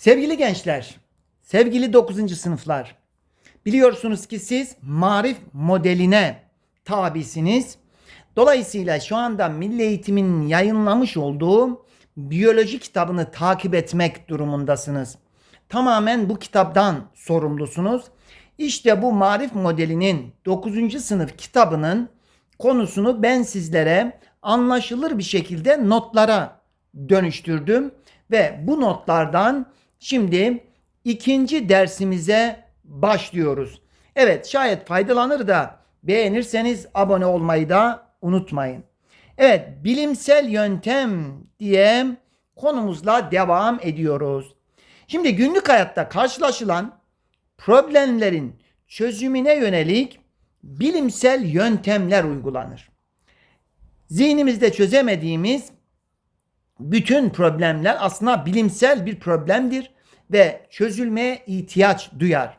Sevgili gençler, sevgili 9. sınıflar, biliyorsunuz ki siz marif modeline tabisiniz. Dolayısıyla şu anda Milli Eğitim'in yayınlamış olduğu biyoloji kitabını takip etmek durumundasınız. Tamamen bu kitaptan sorumlusunuz. İşte bu marif modelinin 9. sınıf kitabının konusunu ben sizlere anlaşılır bir şekilde notlara dönüştürdüm ve bu notlardan şimdi ikinci dersimize başlıyoruz. Evet şayet faydalanır da beğenirseniz abone olmayı da unutmayın. Evet bilimsel yöntem diye konumuzla devam ediyoruz. Şimdi günlük hayatta karşılaşılan problemlerin çözümüne yönelik bilimsel yöntemler uygulanır. Zihnimizde çözemediğimiz bütün problemler aslında bilimsel bir problemdir ve çözülmeye ihtiyaç duyar.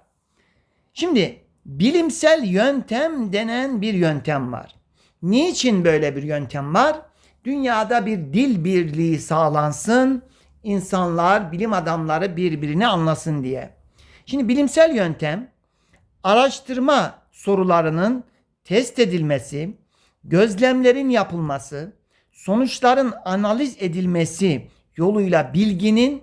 Şimdi bilimsel yöntem denen bir yöntem var. Niçin böyle bir yöntem var? Dünyada bir dil birliği sağlansın, insanlar, bilim adamları birbirini anlasın diye. Şimdi bilimsel yöntem araştırma sorularının test edilmesi, gözlemlerin yapılması, sonuçların analiz edilmesi yoluyla bilginin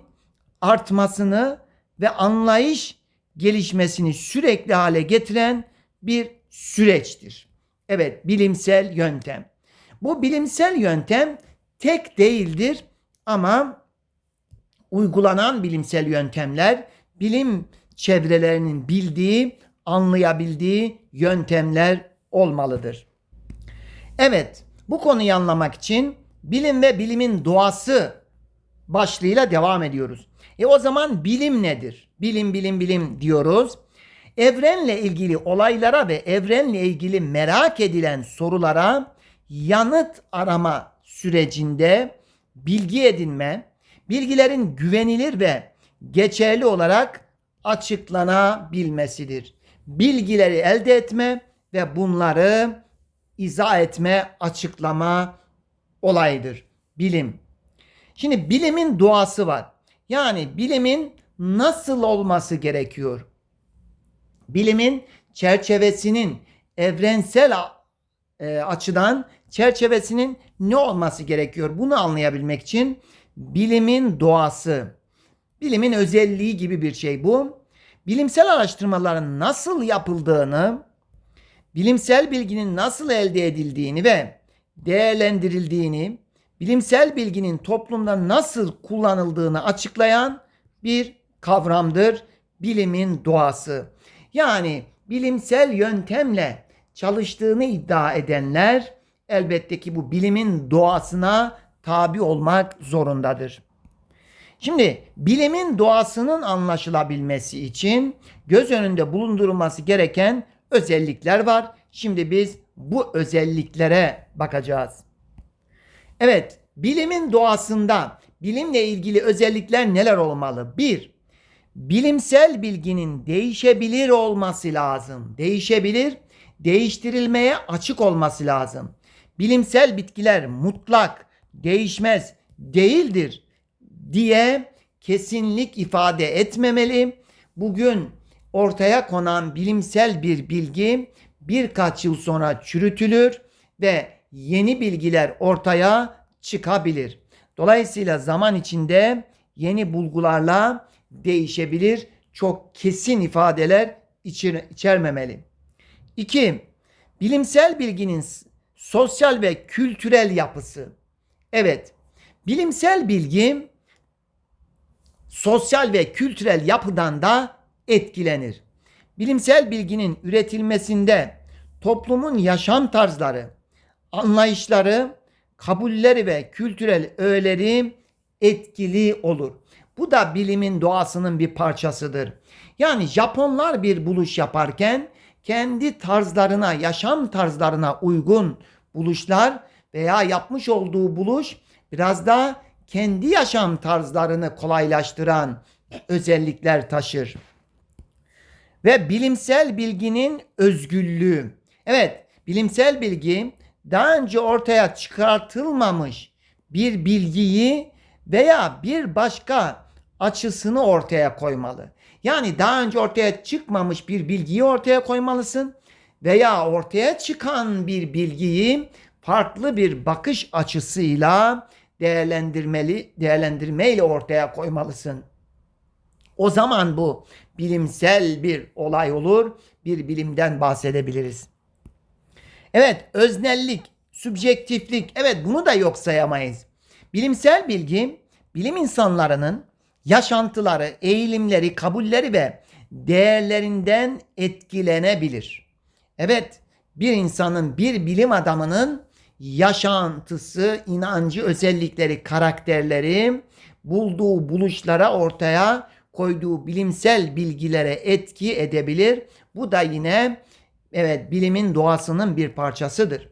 artmasını ve anlayış gelişmesini sürekli hale getiren bir süreçtir. Evet, bilimsel yöntem. Bu bilimsel yöntem tek değildir ama uygulanan bilimsel yöntemler bilim çevrelerinin bildiği, anlayabildiği yöntemler olmalıdır. Evet, bu konuyu anlamak için bilim ve bilimin doğası başlığıyla devam ediyoruz. E o zaman bilim nedir? Bilim, bilim, bilim diyoruz. Evrenle ilgili olaylara ve evrenle ilgili merak edilen sorulara yanıt arama sürecinde bilgi edinme, bilgilerin güvenilir ve geçerli olarak açıklanabilmesidir. Bilgileri elde etme ve bunları izah etme, açıklama olayıdır. Bilim. Şimdi bilimin doğası var. Yani bilimin nasıl olması gerekiyor? Bilimin çerçevesinin evrensel e, açıdan çerçevesinin ne olması gerekiyor? Bunu anlayabilmek için bilimin doğası, bilimin özelliği gibi bir şey bu. Bilimsel araştırmaların nasıl yapıldığını, bilimsel bilginin nasıl elde edildiğini ve değerlendirildiğini, bilimsel bilginin toplumda nasıl kullanıldığını açıklayan bir kavramdır bilimin doğası. Yani bilimsel yöntemle çalıştığını iddia edenler elbette ki bu bilimin doğasına tabi olmak zorundadır. Şimdi bilimin doğasının anlaşılabilmesi için göz önünde bulundurulması gereken özellikler var. Şimdi biz bu özelliklere bakacağız. Evet, bilimin doğasında bilimle ilgili özellikler neler olmalı? Bir, bilimsel bilginin değişebilir olması lazım. Değişebilir, değiştirilmeye açık olması lazım. Bilimsel bitkiler mutlak, değişmez değildir diye kesinlik ifade etmemeli. Bugün ortaya konan bilimsel bir bilgi birkaç yıl sonra çürütülür ve yeni bilgiler ortaya çıkabilir. Dolayısıyla zaman içinde yeni bulgularla değişebilir. Çok kesin ifadeler içer içermemeli. 2. Bilimsel bilginin sosyal ve kültürel yapısı. Evet, bilimsel bilgi sosyal ve kültürel yapıdan da etkilenir. Bilimsel bilginin üretilmesinde toplumun yaşam tarzları, anlayışları, kabulleri ve kültürel öğeleri etkili olur. Bu da bilimin doğasının bir parçasıdır. Yani Japonlar bir buluş yaparken kendi tarzlarına, yaşam tarzlarına uygun buluşlar veya yapmış olduğu buluş biraz da kendi yaşam tarzlarını kolaylaştıran özellikler taşır. Ve bilimsel bilginin özgürlüğü. Evet, bilimsel bilgi daha önce ortaya çıkartılmamış bir bilgiyi veya bir başka açısını ortaya koymalı. Yani daha önce ortaya çıkmamış bir bilgiyi ortaya koymalısın veya ortaya çıkan bir bilgiyi farklı bir bakış açısıyla değerlendirmeli değerlendirmeyle ortaya koymalısın. O zaman bu bilimsel bir olay olur. Bir bilimden bahsedebiliriz. Evet, öznellik, sübjektiflik, evet bunu da yok sayamayız. Bilimsel bilgi, bilim insanlarının yaşantıları, eğilimleri, kabulleri ve değerlerinden etkilenebilir. Evet, bir insanın, bir bilim adamının yaşantısı, inancı, özellikleri, karakterleri, bulduğu buluşlara ortaya koyduğu bilimsel bilgilere etki edebilir. Bu da yine evet bilimin doğasının bir parçasıdır.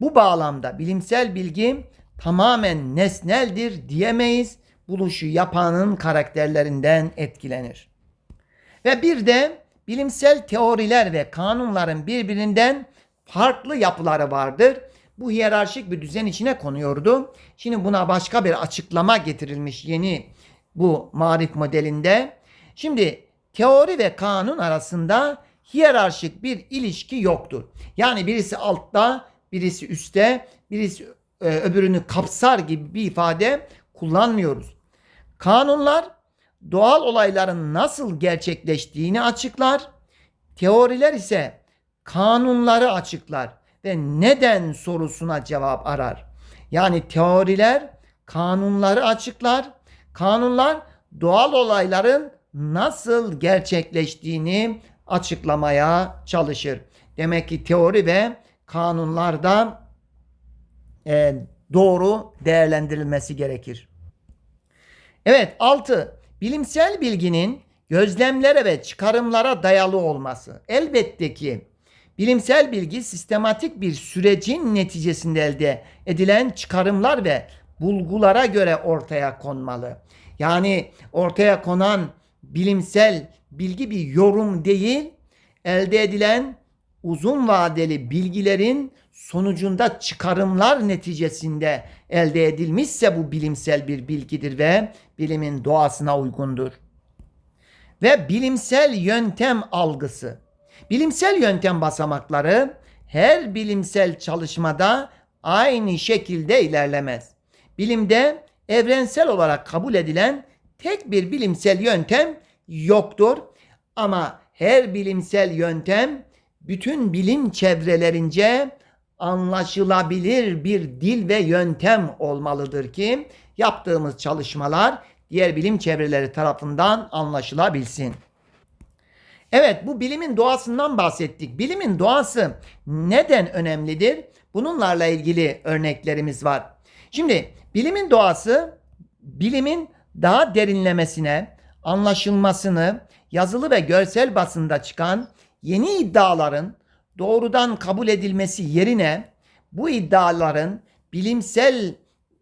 Bu bağlamda bilimsel bilgi tamamen nesneldir diyemeyiz. Buluşu yapanın karakterlerinden etkilenir. Ve bir de bilimsel teoriler ve kanunların birbirinden farklı yapıları vardır. Bu hiyerarşik bir düzen içine konuyordu. Şimdi buna başka bir açıklama getirilmiş yeni bu marif modelinde. Şimdi teori ve kanun arasında hiyerarşik bir ilişki yoktur. Yani birisi altta, birisi üstte, birisi e, öbürünü kapsar gibi bir ifade kullanmıyoruz. Kanunlar doğal olayların nasıl gerçekleştiğini açıklar. Teoriler ise kanunları açıklar ve neden sorusuna cevap arar. Yani teoriler kanunları açıklar. Kanunlar doğal olayların nasıl gerçekleştiğini açıklamaya çalışır. Demek ki teori ve kanunlarda e, doğru değerlendirilmesi gerekir. Evet 6. Bilimsel bilginin gözlemlere ve çıkarımlara dayalı olması. Elbette ki bilimsel bilgi sistematik bir sürecin neticesinde elde edilen çıkarımlar ve bulgulara göre ortaya konmalı. Yani ortaya konan bilimsel bilgi bir yorum değil, elde edilen uzun vadeli bilgilerin sonucunda çıkarımlar neticesinde elde edilmişse bu bilimsel bir bilgidir ve bilimin doğasına uygundur. Ve bilimsel yöntem algısı. Bilimsel yöntem basamakları her bilimsel çalışmada aynı şekilde ilerlemez. Bilimde evrensel olarak kabul edilen tek bir bilimsel yöntem yoktur. Ama her bilimsel yöntem bütün bilim çevrelerince anlaşılabilir bir dil ve yöntem olmalıdır ki yaptığımız çalışmalar diğer bilim çevreleri tarafından anlaşılabilsin. Evet bu bilimin doğasından bahsettik. Bilimin doğası neden önemlidir? Bununlarla ilgili örneklerimiz var. Şimdi bilimin doğası bilimin daha derinlemesine, anlaşılmasını, yazılı ve görsel basında çıkan yeni iddiaların doğrudan kabul edilmesi yerine bu iddiaların bilimsel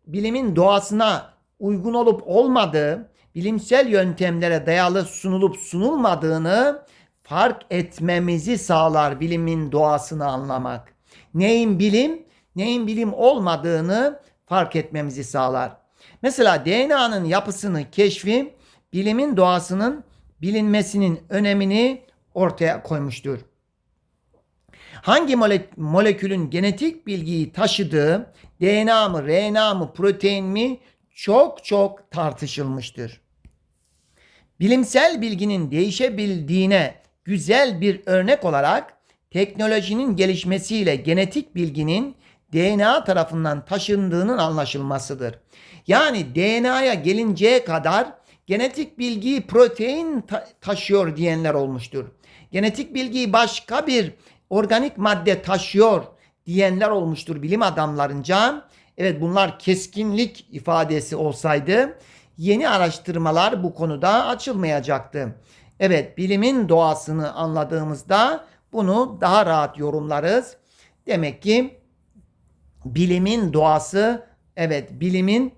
bilimin doğasına uygun olup olmadığı, bilimsel yöntemlere dayalı sunulup sunulmadığını fark etmemizi sağlar bilimin doğasını anlamak. Neyin bilim, neyin bilim olmadığını fark etmemizi sağlar. Mesela DNA'nın yapısını keşfi bilimin doğasının bilinmesinin önemini ortaya koymuştur. Hangi mole molekülün genetik bilgiyi taşıdığı DNA mı, RNA mı, protein mi çok çok tartışılmıştır. Bilimsel bilginin değişebildiğine güzel bir örnek olarak teknolojinin gelişmesiyle genetik bilginin DNA tarafından taşındığının anlaşılmasıdır. Yani DNA'ya gelinceye kadar genetik bilgiyi protein ta- taşıyor diyenler olmuştur. Genetik bilgiyi başka bir organik madde taşıyor diyenler olmuştur bilim adamlarınca. Evet bunlar keskinlik ifadesi olsaydı yeni araştırmalar bu konuda açılmayacaktı. Evet bilimin doğasını anladığımızda bunu daha rahat yorumlarız. Demek ki bilimin doğası evet bilimin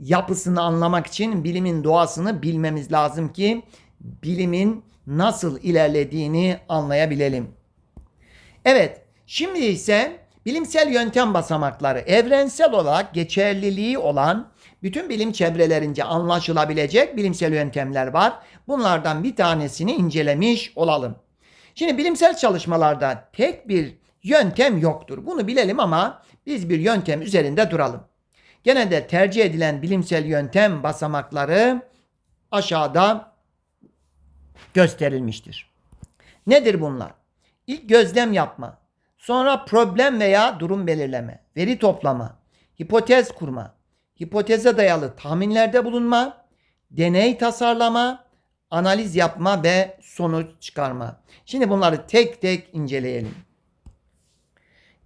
yapısını anlamak için bilimin doğasını bilmemiz lazım ki bilimin nasıl ilerlediğini anlayabilelim. Evet, şimdi ise bilimsel yöntem basamakları evrensel olarak geçerliliği olan bütün bilim çevrelerince anlaşılabilecek bilimsel yöntemler var. Bunlardan bir tanesini incelemiş olalım. Şimdi bilimsel çalışmalarda tek bir yöntem yoktur. Bunu bilelim ama biz bir yöntem üzerinde duralım. Genelde tercih edilen bilimsel yöntem basamakları aşağıda gösterilmiştir. Nedir bunlar? İlk gözlem yapma, sonra problem veya durum belirleme, veri toplama, hipotez kurma, hipoteze dayalı tahminlerde bulunma, deney tasarlama, analiz yapma ve sonuç çıkarma. Şimdi bunları tek tek inceleyelim.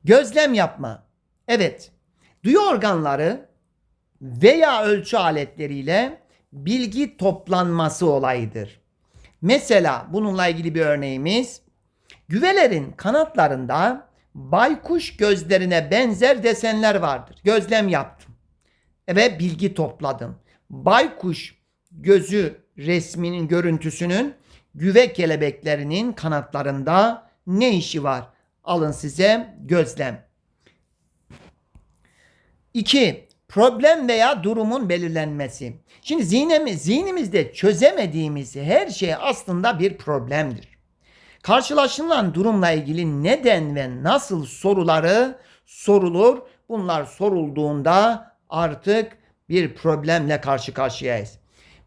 Gözlem yapma. Evet, duyu organları veya ölçü aletleriyle bilgi toplanması olayıdır. Mesela bununla ilgili bir örneğimiz güvelerin kanatlarında baykuş gözlerine benzer desenler vardır. Gözlem yaptım ve bilgi topladım. Baykuş gözü resminin görüntüsünün güve kelebeklerinin kanatlarında ne işi var? Alın size gözlem. 2. Problem veya durumun belirlenmesi. Şimdi zihnimiz, zihnimizde çözemediğimiz her şey aslında bir problemdir. Karşılaşılan durumla ilgili neden ve nasıl soruları sorulur. Bunlar sorulduğunda artık bir problemle karşı karşıyayız.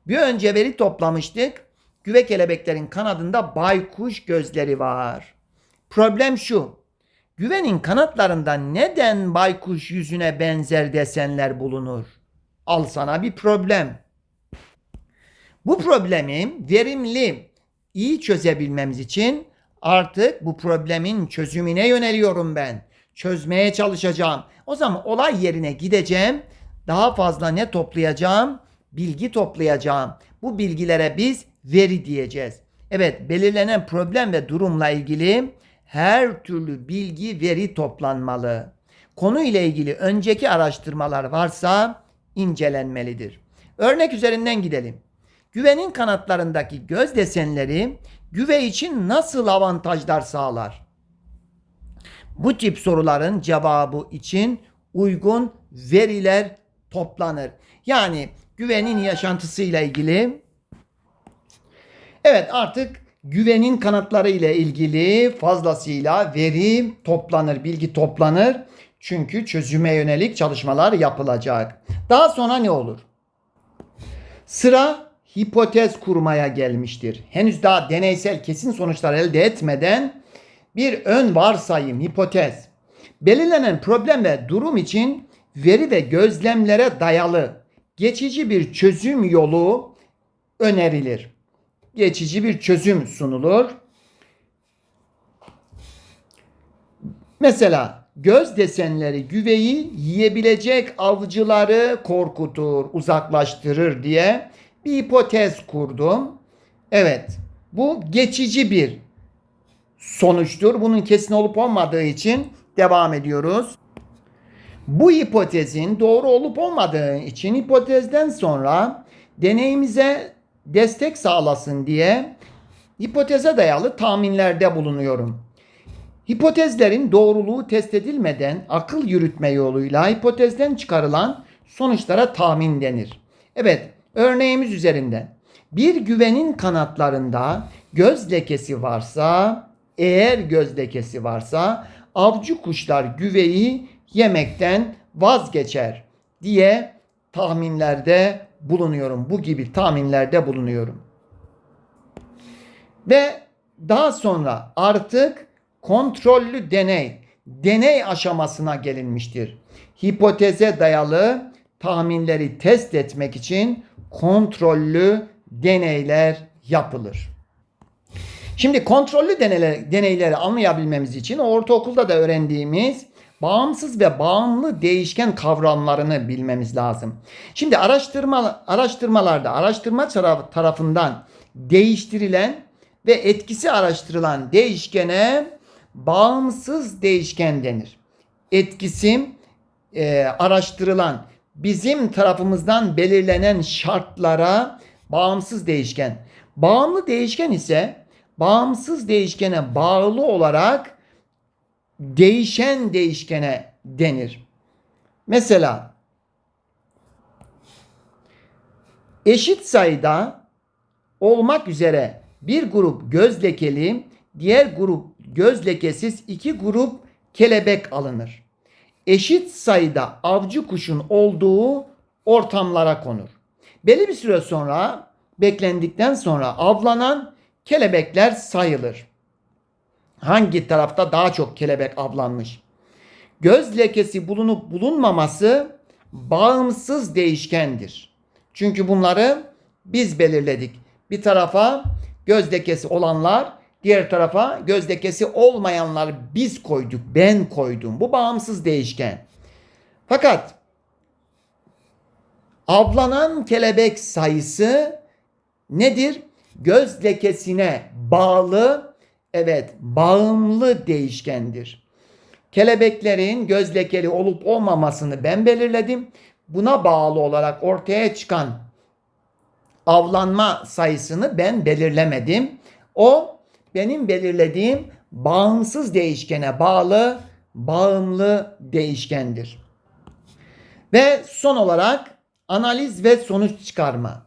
Bir önce veri toplamıştık. Güve kelebeklerin kanadında baykuş gözleri var. Problem şu. Güvenin kanatlarında neden baykuş yüzüne benzer desenler bulunur? Al sana bir problem. Bu problemi verimli, iyi çözebilmemiz için artık bu problemin çözümüne yöneliyorum ben. Çözmeye çalışacağım. O zaman olay yerine gideceğim. Daha fazla ne toplayacağım? Bilgi toplayacağım. Bu bilgilere biz veri diyeceğiz. Evet, belirlenen problem ve durumla ilgili her türlü bilgi veri toplanmalı. Konu ile ilgili önceki araştırmalar varsa incelenmelidir. Örnek üzerinden gidelim. Güvenin kanatlarındaki göz desenleri güve için nasıl avantajlar sağlar? Bu tip soruların cevabı için uygun veriler toplanır. Yani güvenin yaşantısıyla ilgili Evet artık güvenin kanatları ile ilgili fazlasıyla veri toplanır, bilgi toplanır. Çünkü çözüme yönelik çalışmalar yapılacak. Daha sonra ne olur? Sıra hipotez kurmaya gelmiştir. Henüz daha deneysel kesin sonuçlar elde etmeden bir ön varsayım, hipotez. Belirlenen problem ve durum için veri ve gözlemlere dayalı geçici bir çözüm yolu önerilir. Geçici bir çözüm sunulur. Mesela göz desenleri güveyi yiyebilecek avcıları korkutur, uzaklaştırır diye bir hipotez kurdum. Evet, bu geçici bir sonuçtur. Bunun kesin olup olmadığı için devam ediyoruz. Bu hipotezin doğru olup olmadığı için hipotezden sonra deneyimize destek sağlasın diye hipoteze dayalı tahminlerde bulunuyorum. Hipotezlerin doğruluğu test edilmeden akıl yürütme yoluyla hipotezden çıkarılan sonuçlara tahmin denir. Evet, örneğimiz üzerinden bir güvenin kanatlarında göz lekesi varsa, eğer göz lekesi varsa avcı kuşlar güveyi yemekten vazgeçer diye tahminlerde bulunuyorum. Bu gibi tahminlerde bulunuyorum. Ve daha sonra artık kontrollü deney, deney aşamasına gelinmiştir. Hipoteze dayalı tahminleri test etmek için kontrollü deneyler yapılır. Şimdi kontrollü deneyler, deneyleri anlayabilmemiz için ortaokulda da öğrendiğimiz bağımsız ve bağımlı değişken kavramlarını bilmemiz lazım. Şimdi araştırma araştırmalarda araştırma tarafından değiştirilen ve etkisi araştırılan değişkene bağımsız değişken denir. Etkisi e, araştırılan bizim tarafımızdan belirlenen şartlara bağımsız değişken. Bağımlı değişken ise bağımsız değişkene bağlı olarak değişen değişkene denir. Mesela Eşit sayıda olmak üzere bir grup göz lekeli, diğer grup göz lekesiz iki grup kelebek alınır. Eşit sayıda avcı kuşun olduğu ortamlara konur. Belli bir süre sonra beklendikten sonra avlanan kelebekler sayılır. Hangi tarafta daha çok kelebek avlanmış? Göz lekesi bulunup bulunmaması bağımsız değişkendir. Çünkü bunları biz belirledik. Bir tarafa göz lekesi olanlar, diğer tarafa göz lekesi olmayanlar biz koyduk, ben koydum. Bu bağımsız değişken. Fakat avlanan kelebek sayısı nedir? Göz lekesine bağlı, evet bağımlı değişkendir. Kelebeklerin göz lekeli olup olmamasını ben belirledim. Buna bağlı olarak ortaya çıkan avlanma sayısını ben belirlemedim. O benim belirlediğim bağımsız değişkene bağlı, bağımlı değişkendir. Ve son olarak analiz ve sonuç çıkarma.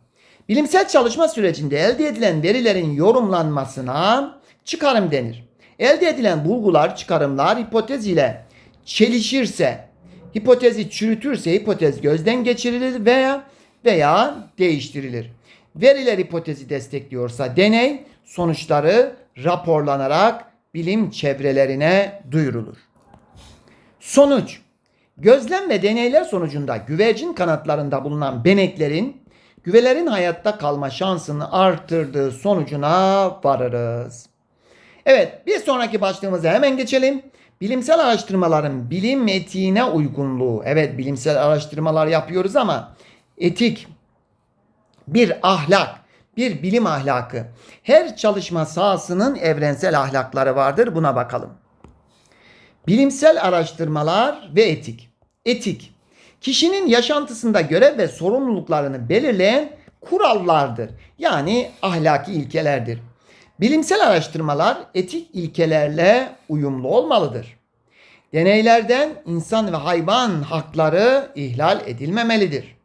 Bilimsel çalışma sürecinde elde edilen verilerin yorumlanmasına çıkarım denir. Elde edilen bulgular, çıkarımlar hipotez ile çelişirse, hipotezi çürütürse hipotez gözden geçirilir veya veya değiştirilir. Veriler hipotezi destekliyorsa deney sonuçları raporlanarak bilim çevrelerine duyurulur. Sonuç Gözlem ve deneyler sonucunda güvercin kanatlarında bulunan beneklerin güvelerin hayatta kalma şansını arttırdığı sonucuna varırız. Evet bir sonraki başlığımıza hemen geçelim. Bilimsel araştırmaların bilim etiğine uygunluğu. Evet bilimsel araştırmalar yapıyoruz ama etik bir ahlak, bir bilim ahlakı. Her çalışma sahasının evrensel ahlakları vardır. Buna bakalım. Bilimsel araştırmalar ve etik. Etik, kişinin yaşantısında görev ve sorumluluklarını belirleyen kurallardır. Yani ahlaki ilkelerdir. Bilimsel araştırmalar etik ilkelerle uyumlu olmalıdır. Deneylerden insan ve hayvan hakları ihlal edilmemelidir.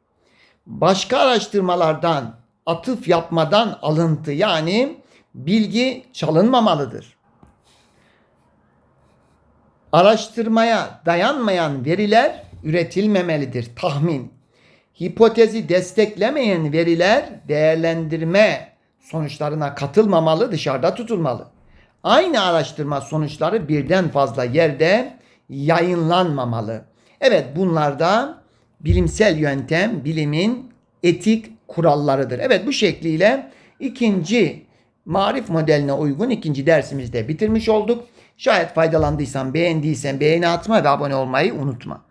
Başka araştırmalardan atıf yapmadan alıntı yani bilgi çalınmamalıdır araştırmaya dayanmayan veriler üretilmemelidir. Tahmin. Hipotezi desteklemeyen veriler değerlendirme sonuçlarına katılmamalı, dışarıda tutulmalı. Aynı araştırma sonuçları birden fazla yerde yayınlanmamalı. Evet bunlar da bilimsel yöntem, bilimin etik kurallarıdır. Evet bu şekliyle ikinci marif modeline uygun ikinci dersimizde bitirmiş olduk. Şayet faydalandıysan, beğendiysen beğeni atma ve abone olmayı unutma.